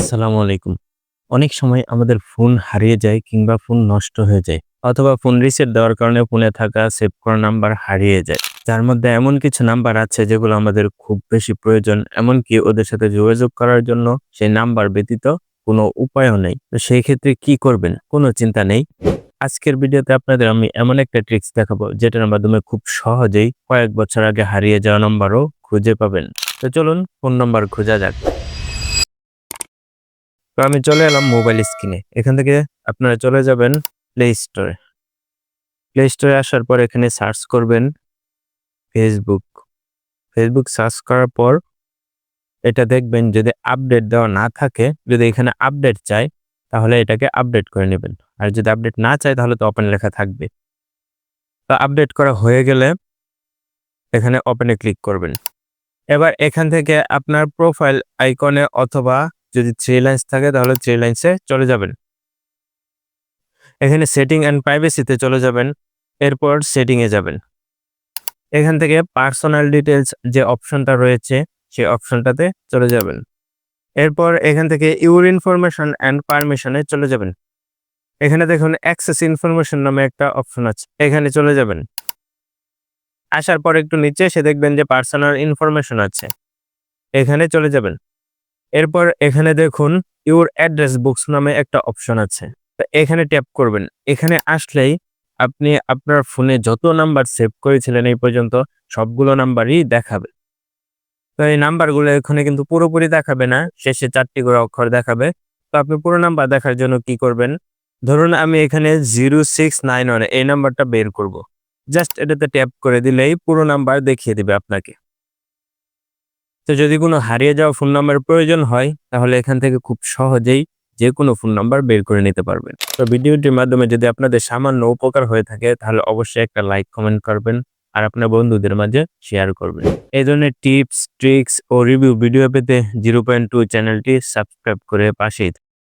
আসসালামু আলাইকুম। অনেক সময় আমাদের ফোন হারিয়ে যায় কিংবা ফোন নষ্ট হয়ে যায়, অথবা ফোন রিসেট দেওয়ার কারণে ফোনে থাকা সেভ করা নাম্বার হারিয়ে যায়। যার মধ্যে এমন কিছু নাম্বার আছে যেগুলো আমাদের খুব বেশি প্রয়োজন, এমনকি ওদের সাথে যোগাযোগ করার জন্য সেই নাম্বার ব্যতীত কোনো উপায়ও নেই। তো সেই ক্ষেত্রে কি করবেন? কোনো চিন্তা নেই। আজকের ভিডিওতে আপনাদের আমি এমন একটা ট্রিক্স দেখাবো, যেটার মাধ্যমে খুব সহজেই কয়েক বছর আগে হারিয়ে যাওয়া নাম্বারও খুঁজে পাবেন। তো চলুন, ফোন নাম্বার খোঁজা যাক। তো আমি চলে এলাম মোবাইল স্ক্রিনে এখান থেকে আপনারা চলে যাবেন প্লে স্টোরে প্লে স্টোরে আসার পর এখানে সার্চ করবেন ফেসবুক ফেসবুক সার্চ করার পর এটা দেখবেন যদি আপডেট দেওয়া না থাকে, যদি এখানে আপডেট চাই তাহলে এটাকে আপডেট করে নেবেন। আর যদি আপডেট না চাই তাহলে তো ওপেন লেখা থাকবে। তো আপডেট করা হয়ে গেলে এখানে ওপেনে ক্লিক করবেন। এবার এখান থেকে আপনার প্রোফাইল আইকনে অথবা যদি থ্রি লাইন্স থাকে, তাহলে থ্রি লাইন্সে চলে যাবেন। এখানে সেটিং অ্যান্ড প্রাইভেসিতে চলে যাবেন, এরপর সেটিংয়ে যাবেন। এখান থেকে পার্সোনাল ডিটেলস যে অপশনটা রয়েছে, সেই অপশনটাতে চলে যাবেন। এরপর এখান থেকে ইউর ইনফরমেশন অ্যান্ড পারমিশনে চলে যাবেন। এখানে দেখুন অ্যাক্সেস ইনফরমেশন নামে একটা অপশন আছে, এখানে চলে যাবেন। আসার পর একটু নিচে এসে দেখবেন যে পার্সোনাল ইনফরমেশন আছে, এখানে চলে যাবেন। এরপর এখানে দেখুন ইউর অ্যাড্রেস বুকস নামে একটা অপশন আছে। এখানে ট্যাপ করবেন। এখানে আসলেই আপনি আপনার ফোনে যত নাম্বার সেভ করেছিলেন এই পর্যন্ত সবগুলো নাম্বারই দেখাবে। তো এই নাম্বারগুলো এখানে কিন্তু পুরোপুরি দেখাবে না, শেষে চারটি করে অক্ষর দেখাবে। তো আপনি পুরো নাম্বার দেখার জন্য কি করবেন? ধরুন আমি এখানে জিরো সিক্স নাইন ওয়ান এই নাম্বারটা বের করব। জাস্ট এটাতে ট্যাপ করে দিলেই পুরো নাম্বার দেখিয়ে দিবে আপনাকে। তো যদি কোনো হারিয়ে যাওয়া ফোন নাম্বার প্রয়োজন হয়, তাহলে এখান থেকে খুব সহজেই যে কোনো ফোন নাম্বার বের করে নিতে পারবেন তো ভিডিওটির মাধ্যমে যদি আপনাদের সামান্য উপকার হয়ে থাকে, তাহলে অবশ্যই একটা লাইক কমেন্ট করবেন আর আপনার বন্ধুদের মাঝে শেয়ার করবেন এই ধরনের টিপস ট্রিক্স ও রিভিউ ভিডিও পেতে জিরো পয়েন্ট টু চ্যানেলটি সাবস্ক্রাইব করে পাশেই।